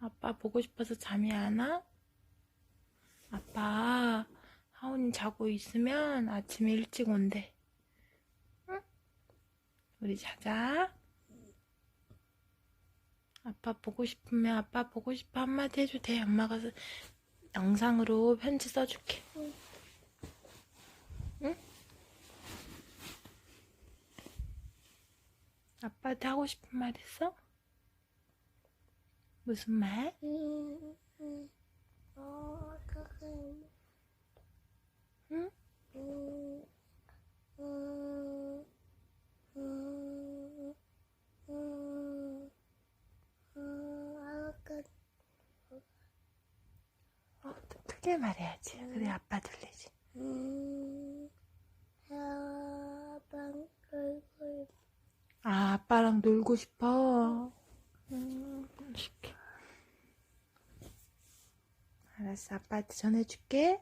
아빠 보고 싶어서 잠이 안 와? 아빠 하온이 자고 있으면 아침에 일찍 온대. 응? 우리 자자. 아빠 보고 싶으면 아빠 보고 싶어 한마디 해도 돼. 엄마가 서- 영상으로 편지 써줄게. 응? 아빠한테 하고 싶은 말 있어? 무슨 말? 응? 어, 좀 크게 말해야지. 그래 아빠 들리지. 음, 사방 얼굴, 아, 아빠랑 놀고 싶어. 음, 쉽게. 알았어, 아빠한테 전해줄게.